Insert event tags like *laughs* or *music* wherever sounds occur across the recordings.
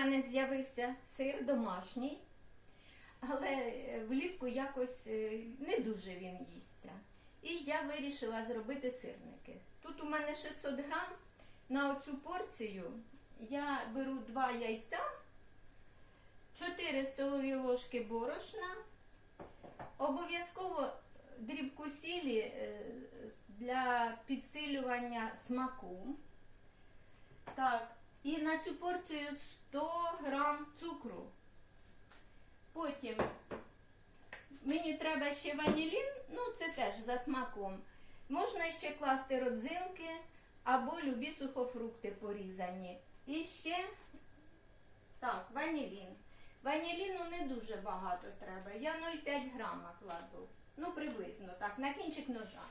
мене з'явився сир домашній, але е, влітку якось е, не дуже він їсться. І я вирішила зробити сирники. Тут у мене 600 грам. На оцю порцію я беру 2 яйця, 4 столові ложки борошна, обов'язково дрібку сілі е, для підсилювання смаку. Так, і на цю порцію 100 грам цукру. Потім мені треба ще ванілін, ну це теж за смаком. Можна ще класти родзинки або любі сухофрукти порізані. І ще так, ванілін. Ваніліну не дуже багато треба. Я 0,5 грама кладу. Ну, приблизно так, на кінчик ножа.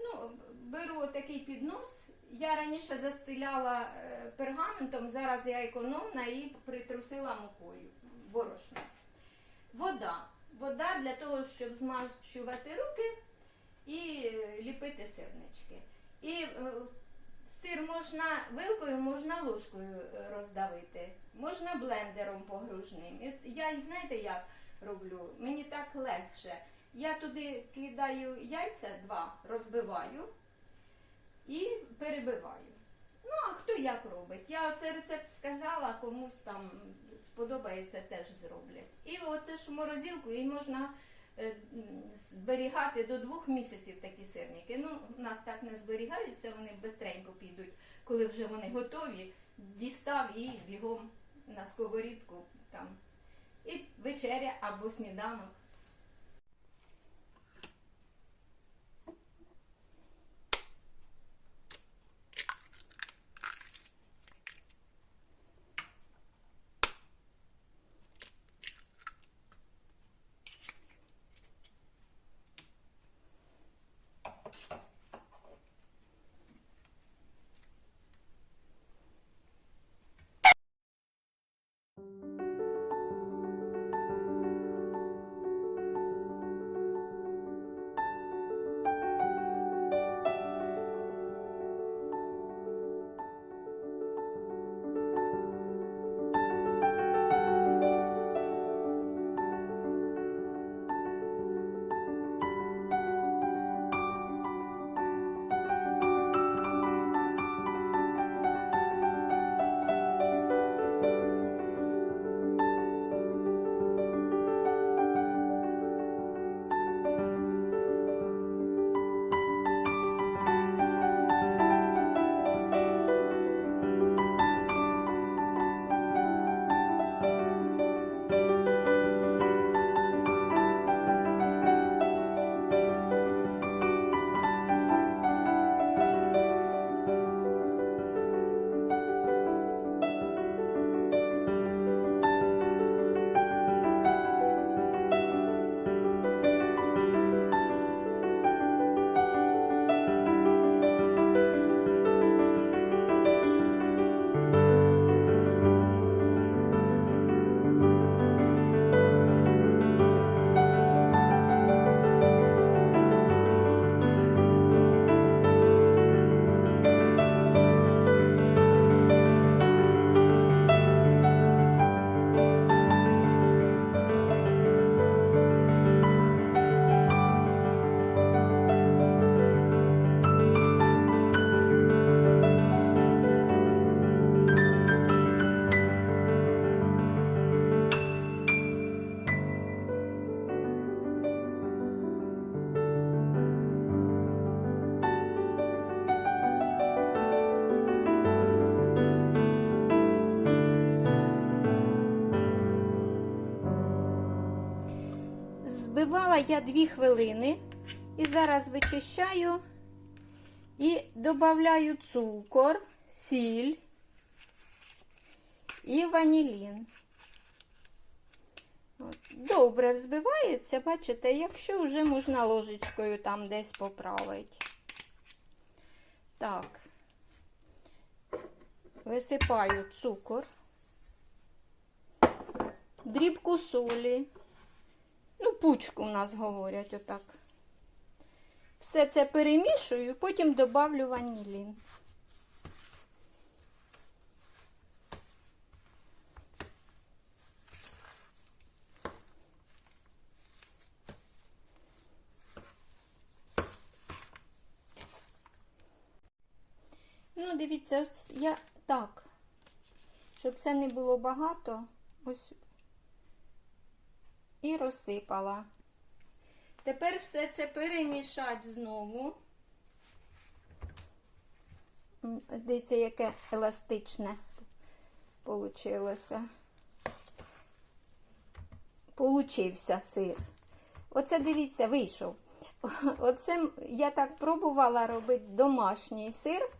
Ну, беру такий піднос. Я раніше застеляла е, пергаментом, зараз я економна і притрусила мукою борошно. Вода. Вода для того, щоб змащувати руки і е, ліпити сирнички. І е, сир можна вилкою, можна ложкою роздавити, можна блендером погружним. Я знаєте, як роблю? Мені так легше. Я туди кидаю яйця два, розбиваю і перебиваю. Ну, а хто як робить? Я оцей рецепт сказала, комусь там сподобається, теж зроблять. І оце ж морозилку і можна е, зберігати до двох місяців такі сирники. Ну, нас так не зберігаються, вони бистренько підуть, коли вже вони готові, дістав і бігом на сковорідку там. І вечеря або сніданок. Збивала я 2 хвилини і зараз вичищаю і додаю цукор, сіль і ванілін. Добре взбивається, бачите, якщо вже можна ложечкою там десь поправити. Так, висипаю цукор, дрібку солі. Ну, пучку в нас говорять отак. Все це перемішую, потім добавлю ванілін. Ну, дивіться, ось я так, щоб це не було багато, ось і розсипала. Тепер все це перемішати знову. Дивіться, яке еластичне получилося. Получився сир. Оце дивіться, вийшов. *laughs* Оце я так пробувала робити домашній сир,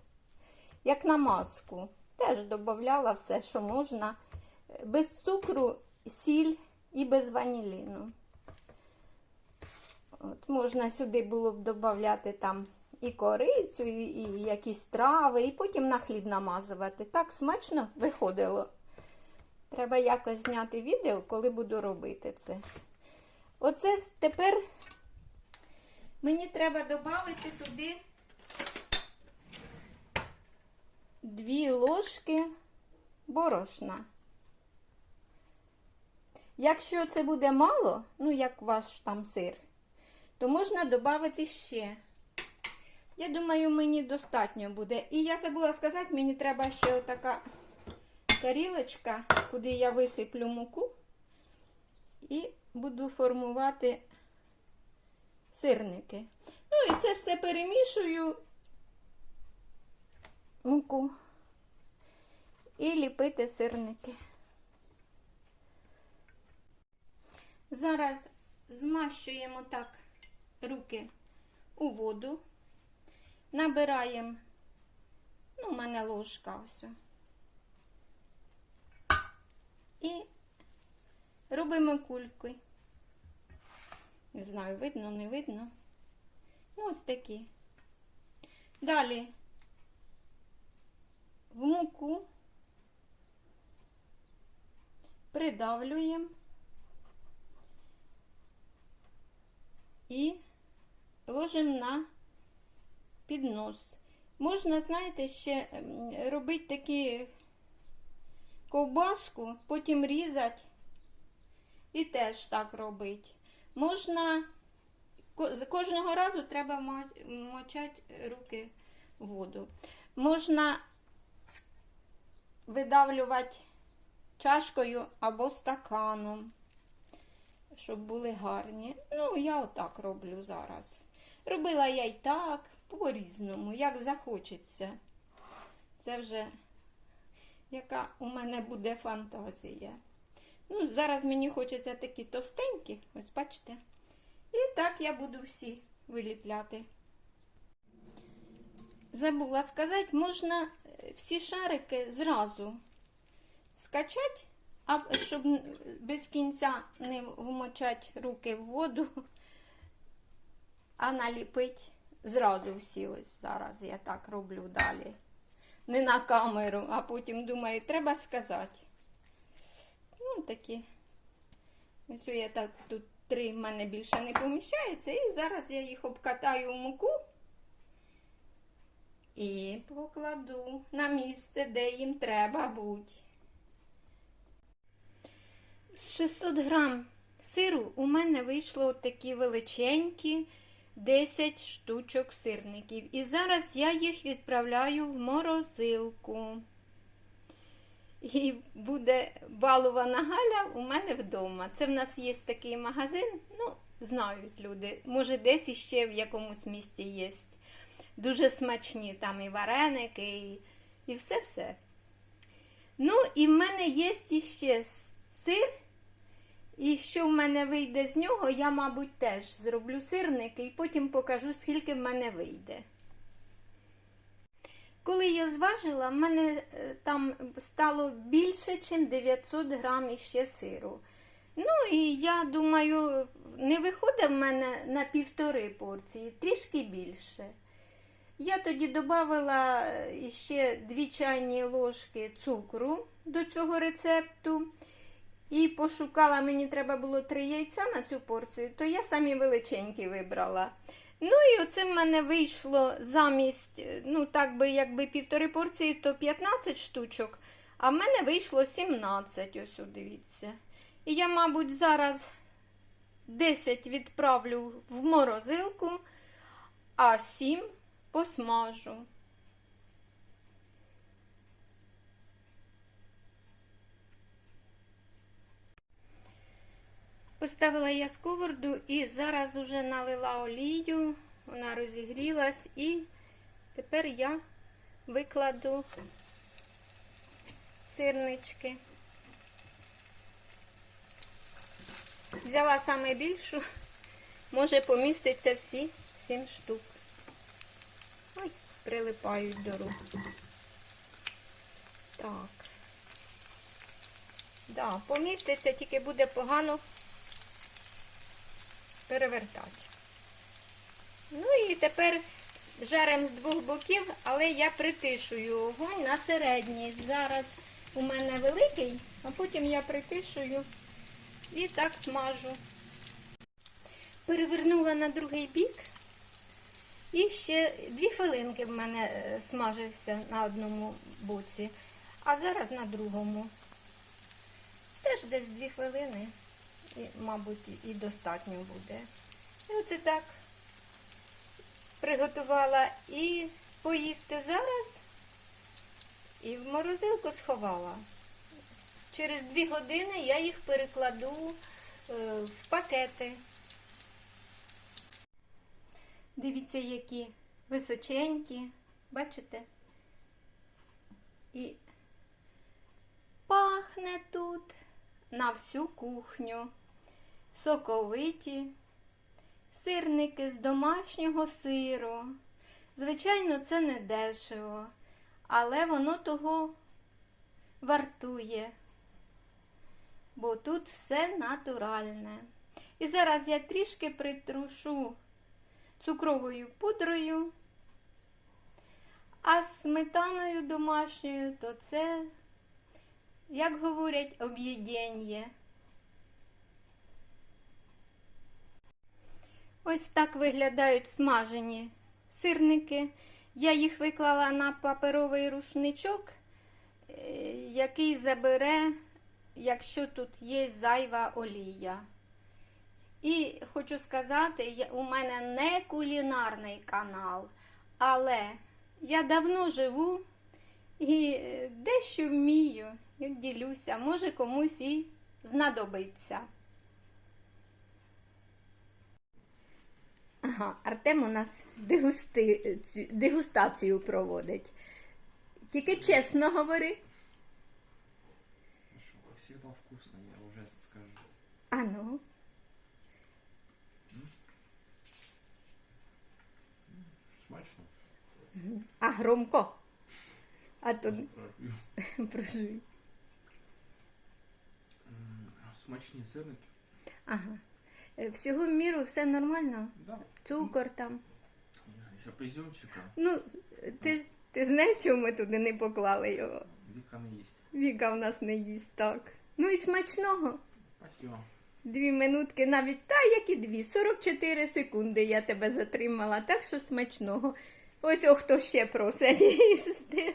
як на маску. Теж додавала все, що можна. Без цукру, сіль і без ваніліну. От, можна сюди було б додати там і корицю, і, і якісь трави, і потім на хліб намазувати. Так смачно виходило. Треба якось зняти відео, коли буду робити це. Оце тепер мені треба додати туди дві ложки борошна. Якщо це буде мало, ну як ваш там сир, то можна додати ще. Я думаю, мені достатньо буде. І я забула сказати, мені треба ще отака тарілочка, куди я висиплю муку і буду формувати сирники. Ну і це все перемішую муку і ліпити сирники. Зараз змащуємо так руки у воду, набираємо, ну, у мене ложка ось. І робимо кульки. Не знаю, видно, не видно. Ну, ось такі. Далі в муку придавлюємо і ложимо на піднос. Можна, знаєте, ще робити такі ковбаску, потім різати і теж так робити. Можна кожного разу треба мочати руки в воду. Можна видавлювати чашкою або стаканом, щоб були гарні. Ну, я отак роблю зараз. Робила я й так, по-різному, як захочеться. Це вже яка у мене буде фантазія. Ну, зараз мені хочеться такі товстенькі, ось бачите. І так я буду всі виліпляти. Забула сказати, можна е, всі шарики зразу скачати, а щоб без кінця не вмочати руки в воду, а наліпити зразу всі ось зараз. Я так роблю далі. Не на камеру, а потім думаю, треба сказати. Ну, такі. Ось я так тут три в мене більше не поміщається. І зараз я їх обкатаю в муку і покладу на місце, де їм треба бути. З 600 грам сиру у мене вийшло такі величенькі 10 штучок сирників. І зараз я їх відправляю в морозилку. І буде балована Галя у мене вдома. Це в нас є такий магазин, ну, знають люди. Може, десь іще в якомусь місці є. Дуже смачні там і вареники, і, і все-все. Ну, і в мене є іще сир. І що в мене вийде з нього, я, мабуть, теж зроблю сирники і потім покажу, скільки в мене вийде. Коли я зважила, в мене е, там стало більше, ніж 900 грам іще сиру. Ну і я думаю, не виходить в мене на півтори порції, трішки більше. Я тоді додала ще 2 чайні ложки цукру до цього рецепту. І пошукала, мені треба було 3 яйця на цю порцію, то я самі величенькі вибрала. Ну і оце в мене вийшло замість, е, ну так би якби півтори порції, то 15 штучок, а в мене вийшло 17, ось дивіться. І я, мабуть, зараз 10 відправлю в морозилку, а 7 посмажу. Поставила я сковороду і зараз уже налила олію, вона розігрілась і тепер я викладу сирнички. Взяла саме більшу, може поміститься всі сім штук. Ой, прилипають до рук. Так. Да, поміститься, тільки буде погано перевертати. Ну і тепер жаримо з двох боків, але я притишую огонь на середній. Зараз у мене великий, а потім я притишую і так смажу. Перевернула на другий бік. І ще дві хвилинки в мене е, смажився на одному боці, а зараз на другому. Теж десь дві хвилини, і, мабуть, і достатньо буде. І оце так приготувала і поїсти зараз, і в морозилку сховала. Через дві години я їх перекладу е, в пакети. Дивіться, які височенькі, бачите? І пахне тут на всю кухню. Соковиті, сирники з домашнього сиру. Звичайно, це не дешево, але воно того вартує, бо тут все натуральне. І зараз я трішки притрушу цукровою пудрою, а з сметаною домашньою, то це, як говорять, об'єднання. Ось так виглядають смажені сирники. Я їх виклала на паперовий рушничок, е, який забере, якщо тут є зайва олія. І хочу сказати, у мене не кулінарний канал, але я давно живу і е, дещо вмію ділюся, може комусь і знадобиться. Ага, Артем у нас дегусти... дегустацію проводить. Тільки чесно говори. Ну как всегда вкусно, я уже скажу. А ну. Смачно? А громко. А то Прожую. прожуй. *laughs* Смачні сирники? Ага. Е, Всього в міру все нормально. Да. Цукор там. Ще пизьончика. Ну, ти, ти знаєш, чому ми туди не поклали його? Віка не їсть. Віка в нас не їсть так. Ну і смачного. Спасибо. Дві минутки, навіть та, як і дві. 44 секунди я тебе затримала, так що смачного. Ось о, хто ще просить *laughs* їсти.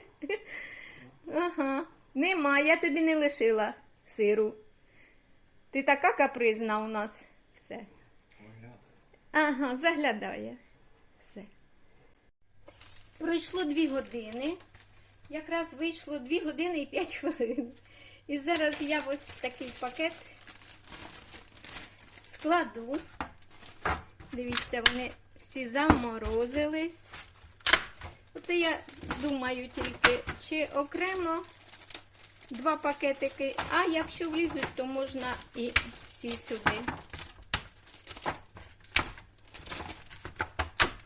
Ага. Нема, я тобі не лишила сиру. Ти така капризна у нас. Ага, заглядає. Все. Пройшло дві години. Якраз вийшло дві години і п'ять хвилин. І зараз я ось такий пакет складу. Дивіться, вони всі заморозились. Оце я думаю тільки, чи окремо два пакетики, а якщо влізуть, то можна і всі сюди.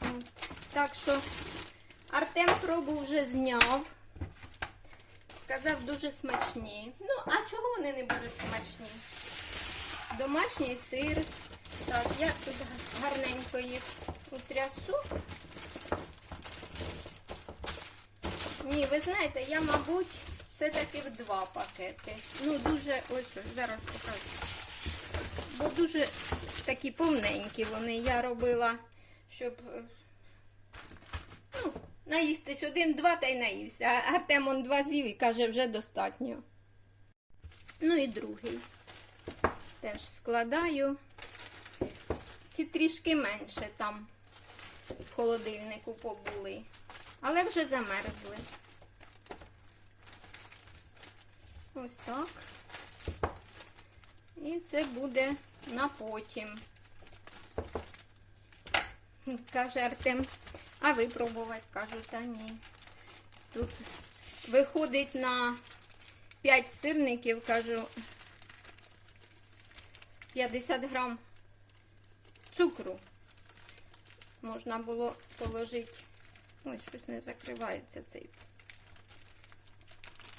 От. Так що Артем пробу вже зняв. Сказав дуже смачні. Ну, а чого вони не будуть смачні? Домашній сир. Так, я тут гарненько їх утрясу. Ні, ви знаєте, я, мабуть, все-таки в два пакети. Ну, дуже, ось, зараз покажу. Бо дуже такі повненькі вони. Я робила, щоб е, наїстись один-два та й наївся. А Артем он два з'їв і каже, вже достатньо. Ну і другий. Теж складаю. Ці трішки менше там в холодильнику побули. Але вже замерзли. Ось так. І це буде на потім. Каже Артем, а ви пробувати? Кажу, та ні. Тут виходить на 5 сирників, кажу, 50 грам цукру. Можна було положити. Ой, щось не закривається цей.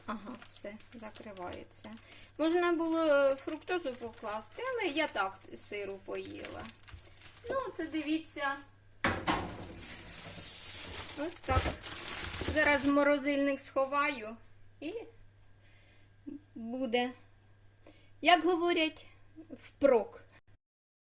Ага, все, закривається. Можна було фруктозу покласти, але я так сиру поїла. Ну, це дивіться. Ось так. Зараз в морозильник сховаю і буде, як говорять, впрок.